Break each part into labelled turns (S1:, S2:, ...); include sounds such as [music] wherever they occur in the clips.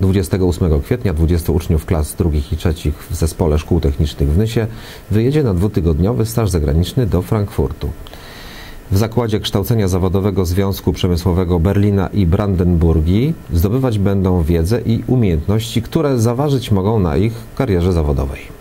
S1: 28 kwietnia 20 uczniów klas drugich i trzecich w Zespole Szkół Technicznych w Nysie wyjedzie na dwutygodniowy staż zagraniczny do Frankfurtu. W Zakładzie Kształcenia Zawodowego Związku Przemysłowego Berlina i Brandenburgii zdobywać będą wiedzę i umiejętności, które zaważyć mogą na ich karierze zawodowej.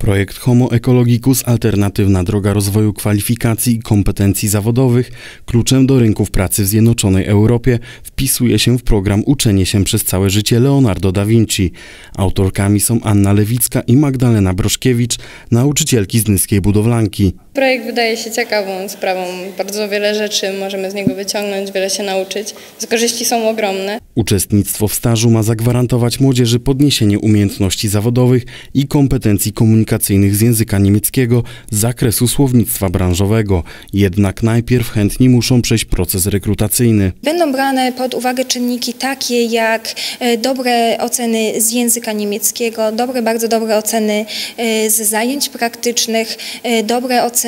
S2: Projekt Homo Ecologicus alternatywna droga rozwoju kwalifikacji i kompetencji zawodowych, kluczem do rynków pracy w Zjednoczonej Europie, wpisuje się w program Uczenie się przez całe życie Leonardo da Vinci. Autorkami są Anna Lewicka i Magdalena Broszkiewicz, nauczycielki z Nyskiej Budowlanki.
S3: Projekt wydaje się ciekawą sprawą. Bardzo wiele rzeczy możemy z niego wyciągnąć, wiele się nauczyć. Z korzyści są ogromne.
S2: Uczestnictwo w stażu ma zagwarantować młodzieży podniesienie umiejętności zawodowych i kompetencji komunikacyjnych z języka niemieckiego z zakresu słownictwa branżowego. Jednak najpierw chętni muszą przejść proces rekrutacyjny.
S4: Będą brane pod uwagę czynniki takie jak e, dobre oceny z języka niemieckiego, dobre, bardzo dobre oceny e, z zajęć praktycznych, e, dobre oceny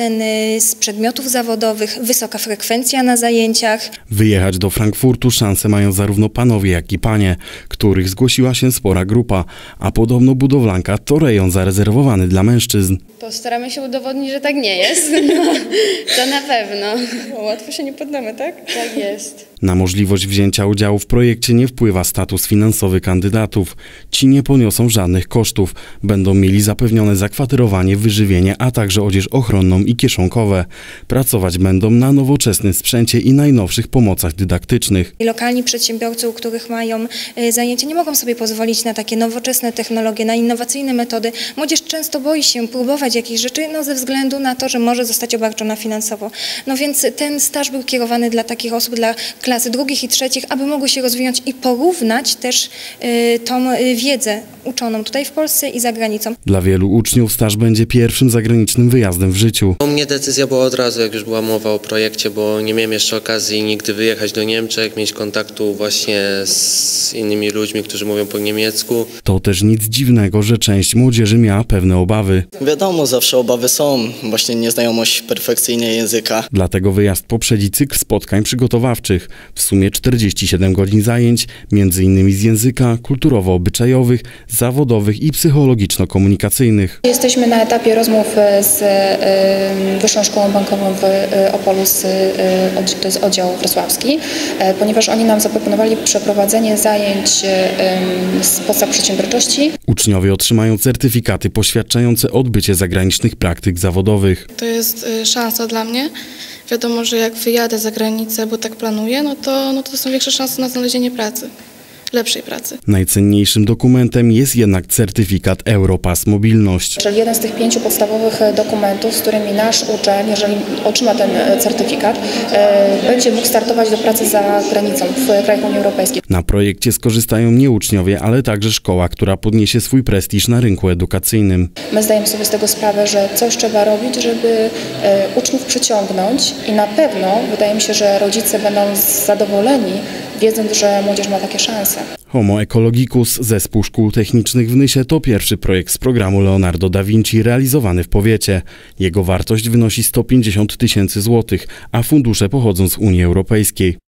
S4: z przedmiotów zawodowych, wysoka frekwencja na zajęciach.
S2: Wyjechać do Frankfurtu szanse mają zarówno panowie, jak i panie, których zgłosiła się spora grupa, a podobno budowlanka to rejon zarezerwowany dla mężczyzn.
S3: Postaramy się udowodnić, że tak nie jest. No, [laughs] to na pewno. Łatwo się nie poddamy, tak? Tak jest.
S2: Na możliwość wzięcia udziału w projekcie nie wpływa status finansowy kandydatów. Ci nie poniosą żadnych kosztów. Będą mieli zapewnione zakwaterowanie, wyżywienie, a także odzież ochronną i kieszonkowe. Pracować będą na nowoczesnym sprzęcie i najnowszych pomocach dydaktycznych.
S4: Lokalni przedsiębiorcy, u których mają y, zajęcia, nie mogą sobie pozwolić na takie nowoczesne technologie, na innowacyjne metody. Młodzież często boi się próbować jakichś rzeczy, no ze względu na to, że może zostać obarczona finansowo. No więc ten staż był kierowany dla takich osób, dla klasy drugich i trzecich, aby mogły się rozwijać i porównać też y, tą y, wiedzę uczoną tutaj w Polsce i za granicą.
S2: Dla wielu uczniów staż będzie pierwszym zagranicznym wyjazdem w życiu.
S5: U mnie decyzja była od razu, jak już była mowa o projekcie, bo nie miałem jeszcze okazji nigdy wyjechać do Niemczech, mieć kontaktu właśnie z innymi ludźmi, którzy mówią po niemiecku.
S2: To też nic dziwnego, że część młodzieży miała pewne obawy.
S6: Wiadomo, zawsze obawy są, właśnie nieznajomość perfekcyjnie języka.
S2: Dlatego wyjazd poprzedzi cykl spotkań przygotowawczych. W sumie 47 godzin zajęć, m.in. z języka, kulturowo-obyczajowych, zawodowych i psychologiczno-komunikacyjnych.
S7: Jesteśmy na etapie rozmów z y, Wyższą Szkołą Bankową w y, Opolu, z, to jest oddział wrocławski, ponieważ oni nam zaproponowali przeprowadzenie zajęć z podstaw przedsiębiorczości.
S2: Uczniowie otrzymają certyfikaty poświadczające odbycie zagranicznych praktyk zawodowych.
S8: To jest szansa dla mnie. Wiadomo, że jak wyjadę za granicę, bo tak planuję, no to, no to są większe szanse na znalezienie pracy lepszej pracy.
S2: Najcenniejszym dokumentem jest jednak certyfikat Europass Mobilność.
S7: Czyli jeden z tych pięciu podstawowych e, dokumentów, z którymi nasz uczeń, jeżeli otrzyma ten e, certyfikat, e, będzie mógł startować do pracy za granicą w krajach Unii Europejskiej.
S2: Na projekcie skorzystają nie uczniowie, ale także szkoła, która podniesie swój prestiż na rynku edukacyjnym.
S7: My zdajemy sobie z tego sprawę, że coś trzeba robić, żeby uczniów przyciągnąć i na pewno wydaje mi się, że rodzice będą zadowoleni, wiedząc, że młodzież ma takie szanse.
S2: Homo Ecologicus, zespół szkół technicznych w Nysie, to pierwszy projekt z programu Leonardo da Vinci realizowany w powiecie. Jego wartość wynosi 150 tysięcy złotych, a fundusze pochodzą z Unii Europejskiej.